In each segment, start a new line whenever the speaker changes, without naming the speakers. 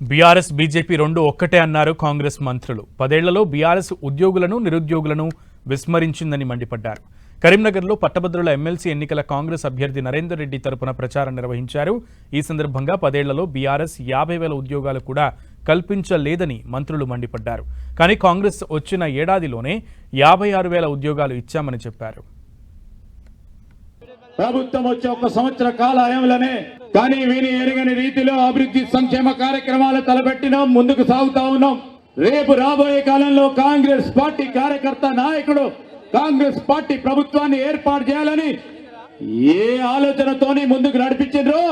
BRS BJP రెండు ఒక్కటే అన్నారు కాంగ్రెస్ మంత్రులు. పదేళ్ళలో బీఆర్ఎస్ ఉద్యోగులను నిరుద్యోగులను విస్మరించిందని మండిపడ్డారు. కరీంనగర్లో పట్టభద్రుల ఎమ్మెల్సీ ఎన్నికల కాంగ్రెస్ అభ్యర్థి నరేందర్ రెడ్డి తరపున ప్రచారం నిర్వహించారు. ఈ సందర్భంగా పదేళ్ళలో బీఆర్ఎస్ యాభై వేల ఉద్యోగాలు కూడా కల్పించలేదని మంత్రులు మండిపడ్డారు. కానీ కాంగ్రెస్ వచ్చిన ఏడాదిలోనే యాభై ఆరు వేల ఉద్యోగాలు ఇచ్చామని చెప్పారు.
ప్రభుత్వం వచ్చే ఒక సంవత్సర కాలాయంలోనే కానీ వీని ఎరగని రీతిలో అభివృద్ధి సంక్షేమ కార్యక్రమాలు తలపెట్టినాం ముందుకు సాగుతా ఉన్నాం. రేపు రాబోయే కాలంలో కాంగ్రెస్ పార్టీ కార్యకర్త నాయకుడు కాంగ్రెస్ పార్టీ ప్రభుత్వాన్ని ఏర్పాటు చేయాలని ఏ ఆలోచనతోని ముందుకు నడిపించారో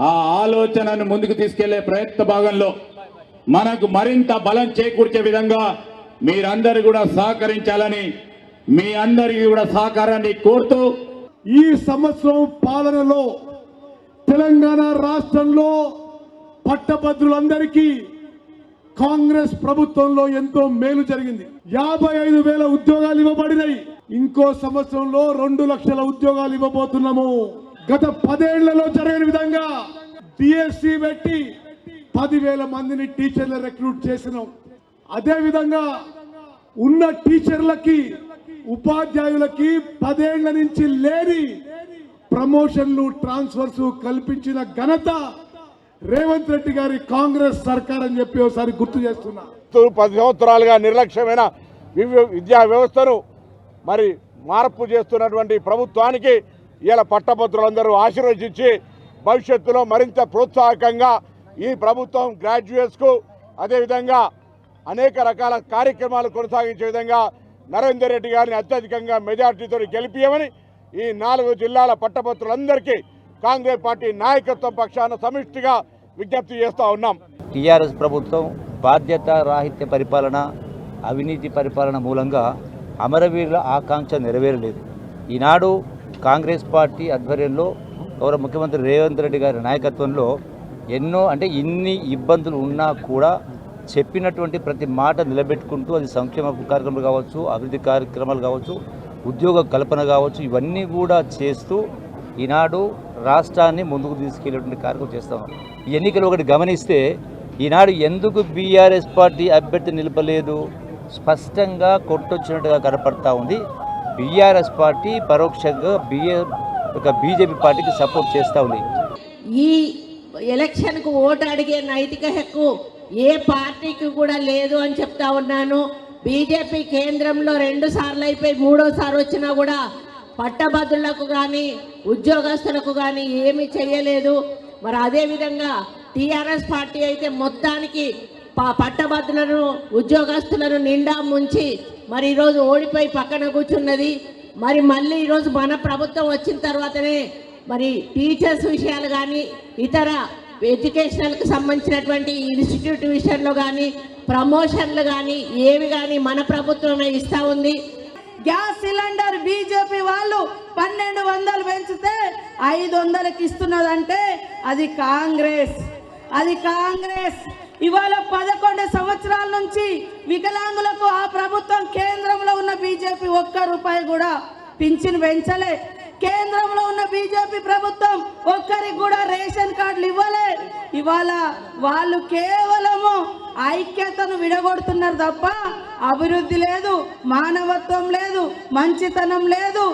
ఆ ఆలోచనను ముందుకు తీసుకెళ్ళే ప్రయత్న భాగంలో మనకు మరింత బలం చేకూర్చే విధంగా మీరందరూ కూడా సహకరించాలని మీ అందరికీ కూడా సహకారాన్ని కోరుతూ
ఈ సంవత్సరం పాలనలో తెలంగాణ రాష్ట్రంలో పట్టభద్రులందరికీ కాంగ్రెస్ ప్రభుత్వంలో ఎంతో మేలు జరిగింది. యాభై ఐదు వేల ఉద్యోగాలు ఇవ్వబడినాయి. ఇంకో సంవత్సరంలో రెండు లక్షల ఉద్యోగాలు ఇవ్వబోతున్నాము. గత పదేళ్ళలో జరిగిన విధంగా డిఎస్సి పెట్టి పదివేల మందిని టీచర్లు రిక్రూట్ చేసినాం. అదే విధంగా ఉన్న టీచర్లకి ఉపాధ్యాయులకి పదేళ్ళ నుంచి లేని ప్రమోషన్లు ట్రాన్స్ఫర్స్ కల్పించిన ఘనత రేవంత్ రెడ్డి గారి కాంగ్రెస్ సర్కార్ అని చెప్పి ఒకసారి గుర్తు చేస్తున్నా.
పది సంవత్సరాలుగా నిర్లక్ష్యమైన విద్యా వ్యవస్థను మరి మార్పు చేస్తున్నటువంటి ప్రభుత్వానికి ఇలా పట్టభద్రులందరూ ఆశీర్వదించి భవిష్యత్తులో మరింత ప్రోత్సాహకంగా ఈ ప్రభుత్వం గ్రాడ్యుయేట్స్కు అదేవిధంగా అనేక రకాల కార్యక్రమాలు కొనసాగించే విధంగా నరేందర్ రెడ్డి గారిని అత్యధికంగా మెజార్టీతో గెలిపియమని ఈ నాలుగు జిల్లాల పట్టభద్రులందరికీ కాంగ్రెస్ పార్టీ నాయకత్వం పక్షాన సమిష్టిగా విజ్ఞప్తి చేస్తూ ఉన్నాం.
టీఆర్ఎస్ ప్రభుత్వం బాధ్యత రాహిత్య పరిపాలన అవినీతి పరిపాలన మూలంగా అమరవీరుల ఆకాంక్ష నెరవేరలేదు. ఈనాడు కాంగ్రెస్ పార్టీ ఆధ్వర్యంలో గౌరవ ముఖ్యమంత్రి రేవంత్ రెడ్డి గారి నాయకత్వంలో ఎన్నో అంటే ఇన్ని ఇబ్బందులు ఉన్నా కూడా చెప్పినటువంటి ప్రతి మాట నిలబెట్టుకుంటూ అది సంక్షేమ కార్యక్రమాలు కావచ్చు అభివృద్ధి కార్యక్రమాలు కావచ్చు ఉద్యోగ కల్పన కావచ్చు ఇవన్నీ కూడా చేస్తూ ఈనాడు రాష్ట్రాన్ని ముందుకు తీసుకెళ్ళేటువంటి కార్యక్రమం చేస్తాం. ఈ ఎన్నికలు ఒకటి గమనిస్తే ఈనాడు ఎందుకు బీఆర్ఎస్ పార్టీ అభ్యర్థి నిలపలేదు? స్పష్టంగా కొట్టొచ్చినట్టుగా కనపడతా ఉంది. బీఆర్ఎస్ పార్టీ పరోక్షంగా బిఏ ఒక బీజేపీ పార్టీకి సపోర్ట్ చేస్తూ ఉంది.
ఈ ఎలక్షన్కు ఓటు అడిగే నైతిక హక్కు ఏ పార్టీకి కూడా లేదు అని చెప్తా ఉన్నాను. బీజేపీ కేంద్రంలో రెండు సార్లు అయిపోయి మూడోసారి వచ్చినా కూడా పట్టభద్రులకు కానీ ఉద్యోగస్తులకు కానీ ఏమీ చేయలేదు మరి అదేవిధంగా టీఆర్ఎస్ పార్టీ అయితే మొత్తానికి పట్టభద్రులను ఉద్యోగస్తులను నిండా ముంచి మరి ఈరోజు ఓడిపోయి పక్కన కూర్చున్నది. మరి మళ్ళీ ఈరోజు మన ప్రభుత్వం వచ్చిన తర్వాతనే మరి టీచర్స్ విషయాలు కానీ ఇతర ఎడ్యుకేషనల్కి సంబంధించినటువంటి ఇన్స్టిట్యూట్ విషయంలో కానీ ప్రమోషన్లు కానీ ఏవి కానీ మన ప్రభుత్వమే ఇస్తూ ఉంది.
గ్యాస్ సిలిండర్ బీజేపీ వాళ్ళు పన్నెండు వందలు పెంచితే ఐదు వందలకి ఇస్తున్నదంటే అది కాంగ్రెస్. అది కాంగ్రెస్. ఇవాళ పదకొండు సంవత్సరాల నుంచి వికలాంగులకు ఆ ప్రభుత్వం కేంద్రంలో ఉన్న బీజేపీ ఒక్క రూపాయి కూడా పింఛన్ పెంచలే. కేంద్రంలో ఉన్న బీజేపీ ప్రభుత్వం ఒక్కరికి కూడా రేషన్ కార్డులు ఇవ్వలే. ఇవాళ వాళ్ళు కేవలము ఐక్యతను విడగొడుతున్నారు తప్ప అభివృద్ధి లేదు మానవత్వం లేదు మంచితనం లేదు.